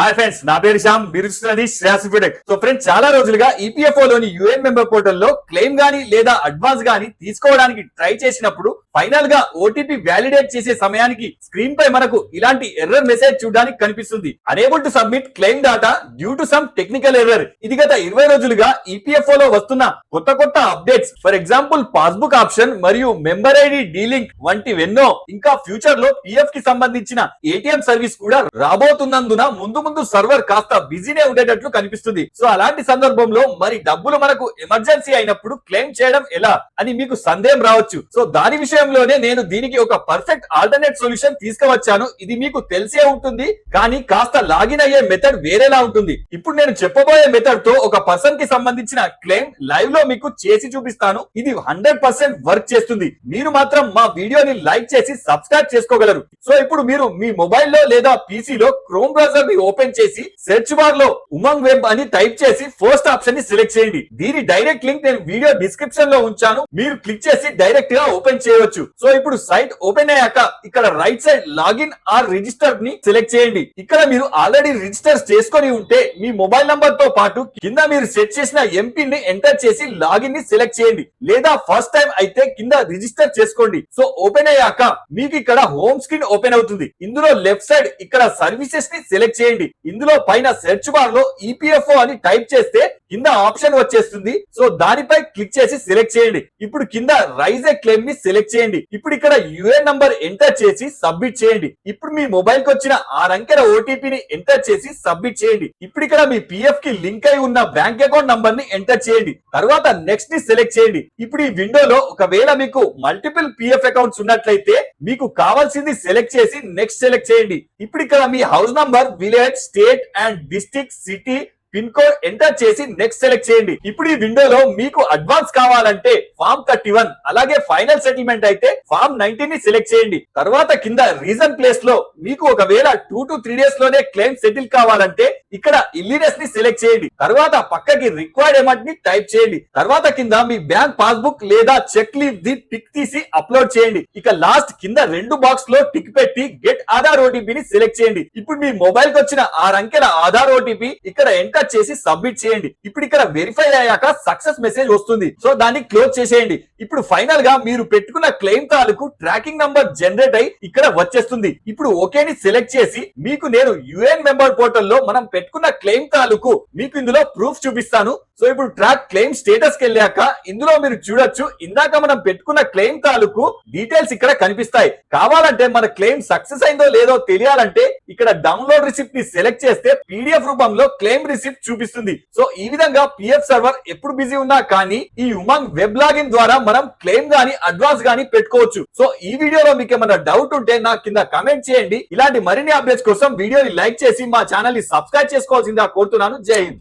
Hi friends నా పేరు శ్యామ్. మీరు చూస్తున్నది శ్రేయాస్ ఫిడెక్ సో ఫ్రెండ్స్ చాలా రోజులుగా ఈపీఎఫ్ఓ లోని యుఎన్ మెంబర్ పోర్టల్లో క్లెయిమ్ గానీ లేదా అడ్వాన్స్ గానీ తీసుకోవడానికి ట్రై చేసినప్పుడు ఫైనల్గా ఓటీపీ వ్యాలిడేట్ చేసే సమయానికి స్క్రీన్ పై మనకు ఇలాంటి ఎర్రర్ మెసేజ్ చూడడానికి కనిపిస్తుంది. Unable to submit claim data due to some technical error ఇది గత ఇరవై రోజులుగా ఈపీఎఫ్ఓ లో వస్తున్న కొత్త కొత్త updates for example passbook option మరియు మెంబర్ ఐడి డీలింక్ వంటివెన్నో ఇంకా ఫ్యూచర్లో పిఎఫ్కి సంబంధించిన ఏటీఎం సర్వీస్ కూడా రాబోతున్నందున ముందు ముందు సర్వర్ కాస్త బిజీనే ఉండేటట్లు కనిపిస్తుంది. సో అలాంటి సందర్భంలో మరి డబ్బులు మనకు ఎమర్జెన్సీ అయినప్పుడు క్లెయిమ్ చేయడం ఎలా అని మీకు సందేహం రావచ్చు. సో దాని విషయం సమయంలోనే నేను దీనికి ఒక పర్ఫెక్ట్ ఆల్టర్నేట్ సొల్యూషన్ తీసుకువచ్చాను. ఇది మీకు తెలిసే ఉంటుంది కానీ కాస్త లాగిన్ అయ్యే మెథడ్ వేరేలా ఉంటుంది. ఇప్పుడు నేను చెప్పబోయే మెథడ్తో ఒక పర్సన్కి సంబంధించిన క్లెయిమ్ లైవ్లో మీకు చేసి చూపిస్తాను. ఇది హండ్రెడ్ పర్సెంట్ వర్క్ చేస్తుంది. మీరు మాత్రం మా వీడియోని లైక్ చేసి సబ్స్క్రైబ్ చేసుకోగలరు. సో ఇప్పుడు మీరు మీ మొబైల్లో లేదా పీసీలో క్రోమ్ బ్రౌజర్ని ఓపెన్ చేసి సెర్చ్ బార్లో ఉమంగ్ వెబ్ అని టైప్ చేసి ఫస్ట్ ఆప్షన్ని సెలెక్ట్ చేయండి. దీని డైరెక్ట్ లింక్ నేను వీడియో డిస్క్రిప్షన్లో ఉంచాను. మీరు క్లిక్ చేసి డైరెక్ట్గా ఓపెన్ చేయవచ్చు. సో ఇప్పుడు సైట్ ఓపెన్ అయ్యాక ఇక్కడ రైట్ సైడ్ లాగిన్ ఆర్ రిజిస్టర్ని సెలెక్ట్ చేయండి. ఇక్కడ మీరు ఆల్రెడీ రిజిస్టర్ చేసుకొని ఉంటే మీ మొబైల్ నంబర్తో పాటు కింద మీరు సెట్ చేసిన ఎంపిన్ని ఎంటర్ చేసి లాగిన్ని సెలెక్ట్ చేయండి. లేదా ఫస్ట్ టైం అయితే కింద రిజిస్టర్ చేసుకోండి. సో ఓపెన్ అయ్యాక మీకు ఇక్కడ హోమ్ స్క్రీన్ ఓపెన్ అవుతుంది. ఇందులో లెఫ్ట్ సైడ్ ఇక్కడ సర్వీసెస్ని సెలెక్ట్ చేయండి. ఇందులో పైన సెర్చ్ బార్లో ఈపీఎఫ్ఓ అని టైప్ చేస్తే కింద ఆప్షన్ వచ్చేస్తుంది. సో దానిపై క్లిక్ చేసి సెలెక్ట్ చేయండి. ఇప్పుడు కింద రైజ్ ఏ క్లెయిమ్ని సెలెక్ట్ చేయండి. ఇప్పుడు ఇక్కడ యుఏఎన్ నంబర్ ఎంటర్ చేసి సబ్మిట్ చేయండి. ఇప్పుడు మీ మొబైల్కి వచ్చిన ఆరు అంకెల ఓటీపీని ఎంటర్ చేసి సబ్మిట్ చేయండి. ఇప్పుడు ఇక్కడ మీ పిఎఫ్కి లింక్ అయి ఉన్న బ్యాంక్ అకౌంట్ నంబర్ని ఎంటర్ చేయండి. తర్వాత నెక్స్ట్ని సెలెక్ట్ చేయండి. ఇప్పుడు ఈ విండోలో ఒకవేళ మీకు మల్టిపుల్ పిఎఫ్ అకౌంట్స్ ఉన్నట్లయితే మీకు కావాల్సింది సెలెక్ట్ చేసి నెక్స్ట్ సెలెక్ట్ చేయండి. ఇప్పుడు ఇక్కడ మీ house number village state and district city pin code enter చేసి నెక్స్ట్ సెలెక్ట్ చేయండి. ఇప్పుడు ఈ విండోలో మీకు అడ్వాన్స్ కావాలంటే ఫామ్ థర్టీ వన్ అలాగే ఫైనల్ సెటిల్మెంట్ అయితే ఫామ్ నైన్టీన్ని సెలెక్ట్ చేయండి. తర్వాత కింద రీజన్ ప్లేస్లో మీకు ఒకవేళ టూ టు త్రీ డేస్లోనే క్లెయిమ్ సెటిల్ కావాలంటే ఇక్కడ ఇల్లీనెస్ని సెలెక్ట్ చేయండి. తర్వాత పక్కకి రిక్వైర్డ్ అమౌంట్ని టైప్ చేయండి. తర్వాత కింద మీ బ్యాంక్ పాస్బుక్ లేదా చెక్ లీవ్ ది పిక్ తీసి అప్లోడ్ చేయండి. ఇక లాస్ట్ కింద రెండు బాక్స్లో టిక్ పెట్టి గెట్ ఆధార్ ఓటీపీ ని సెలెక్ట్ చేయండి. ఇప్పుడు మీ మొబైల్కి వచ్చిన ఆరు అంకెల ఆధార్ ఓటీపీ ఇక్కడ ఎంటర్ చేసి సబ్మిట్ చేయండి. ఇప్పుడు ఇక్కడ వెరిఫై అయ్యాక సక్సెస్ మెసేజ్ వస్తుంది. సో దాన్ని క్లోజ్ చేసేయండి. ఇప్పుడు ఫైనల్గా మీరు పెట్టుకున్న క్లెయిమ్ తాలూకు ట్రాకింగ్ నంబర్ జనరేట్ అయి ఇక్కడ వచ్చేస్తుంది. ఇప్పుడు ఓకేని సెలెక్ట్ చేసి మీకు నేను యుఎన్ మెంబర్ పోర్టల్లో మనం పెట్టుకున్న క్లెయిమ్ తాలూకు మీకు ఇందులో ప్రూఫ్ చూపిస్తాను. సో ఇప్పుడు ట్రాక్ క్లెయిమ్ స్టేటస్కి వెళ్ళాక ఇందులో మీరు చూడొచ్చు. ఇందాక మనం పెట్టుకున్న క్లెయిమ్ తాలూకు డీటెయిల్స్ ఇక్కడ కనిపిస్తాయి. కావాలంటే మన క్లెయిమ్ సక్సెస్ అయిందో లేదో తెలియాలంటే ఇక్కడ డౌన్లోడ్ రిసిప్ట్ని సెలెక్ట్ చేస్తే పీడిఎఫ్ రూపంలో క్లెయిమ్ రిసిప్ట్ చూపిస్తుంది. సో ఈ విధంగా పిఎఫ్ సర్వర్ ఎప్పుడు బిజీ ఉన్నా కానీ ఈ ఉమాంగ్ వెబ్ లాగిన్ ద్వారా మనం క్లెయిమ్ గానీ అడ్వాన్స్ గానీ పెట్టుకోవచ్చు. సో ఈ వీడియోలో మీకు ఏమైనా డౌట్ ఉంటే నాకు కింద కమెంట్ చేయండి. ఇలాంటి మరిన్ని అప్డేట్స్ కోసం వీడియోని లైక్ చేసి మా ఛానల్ని సబ్స్క్రైబ్ చేసుకోవాల్సిందిగా కోరుతున్నాను. జై హింద్.